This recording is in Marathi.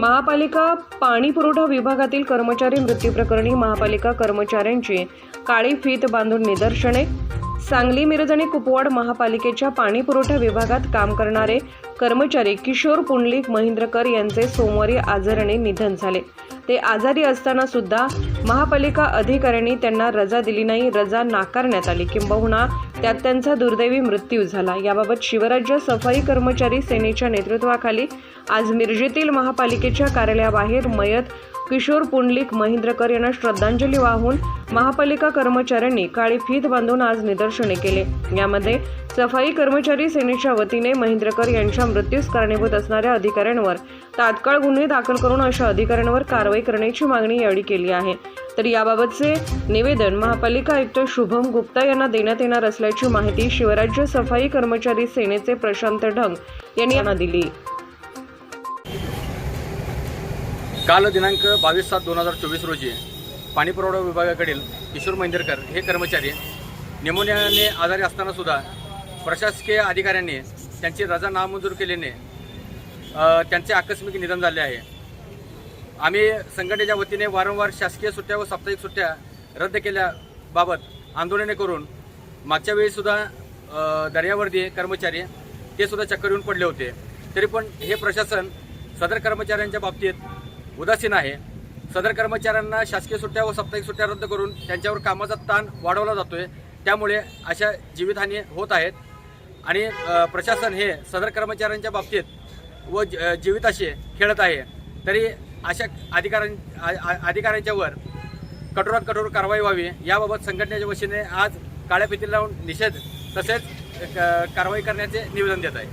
महापालिका पाणी पुरवठा विभागातील कर्मचारी मृत्यू प्रकरणी महापालिका कर्मचाऱ्यांची काळी फीत बांधून निदर्शने सांगली मिरज आणि कुपवाड महापालिकेच्या पाणी पुरवठा विभागात काम करणारे कर्मचारी किशोर पुंडलिक महेंद्रकर यांचे सोमवारी आजाराने निधन झाले. ते आजारी असताना सुद्धा महापालिका अधिकाऱ्यांनी त्यांना रजा दिली नाही. रजा नाकारण्यात आली. किंबहुना त्यात त्यांचा दुर्दैवी मृत्यू झाला. याबाबत शिवराज्य सफाई कर्मचारी सेनेच्या नेतृत्वाखाली आज मिरजेतील महापालिकेच्या कार्यालयाबाहेर मयत किशोर पुंडलिक महेंद्रकर यांना श्रद्धांजली वाहून महापालिका कर्मचाऱ्यांनी काळी फीत बांधून आज निदर्शने केले. यामध्ये सफाई कर्मचारी सेनेच्या वतीने महेंद्रकर यांच्या मृत्यूस कारणीभूत असणाऱ्या अधिकाऱ्यांवर तात्काळ गुन्हे दाखल करून अशा अधिकाऱ्यांवर कारवाई करण्याची मागणी यावेळी केली आहे. तर याबाबतचे निवेदन महापालिका आयुक्त शुभम गुप्ता यांना देण्यात येणार असल्याची माहिती शिवराज्य सफाई कर्मचारी सेनेचे प्रशांत ढंग यांनी यांना दिली. काल दिनांक बावीस सात दोन हजार चोवीस रोजी पाणीपुरवठा विभागाकडील किशोर महेंदरकर हे कर्मचारी निमोनियाने आजारी असताना सुद्धा प्रशासकीय अधिकाऱ्यांनी त्यांची रजा नामंजूर केल्याने त्यांचे आकस्मिक निधन झाले आहे. आम्ही संघटनेच्या वतीने वारंवार शासकीय सुट्ट्या व साप्ताहिक सुट्ट्या रद्द केल्याबाबत आंदोलने करून मागच्या वेळीसुद्धा दर्यावर्दी कर्मचारी ते सुद्धा चक्कर येऊन पडले होते. तरी पण हे प्रशासन सदर कर्मचाऱ्यांच्या बाबतीत उदासीन आहे. सदर कर्मचाऱ्यांना शासकीय सुट्ट्या व साप्ताहिक सुट्ट्या रद्द करून त्यांच्यावर कामाचा ताण वाढवला जातोय. त्यामुळे अशा जीवितहानी होत आहेत. आणि प्रशासन हे सदर कर्मचाऱ्यांच्या बाबतीत व ज- जीविताशी खेळत आहे. तरी अशा अधिकाऱ्यां अधिकाऱ्यांच्यावर कठोरात कठोर कारवाई व्हावी याबाबत संघटनेच्या वतीने आज काळ्या फिती लावून निषेध तसेच क- कारवाई करण्याचे निवेदन देत आहे.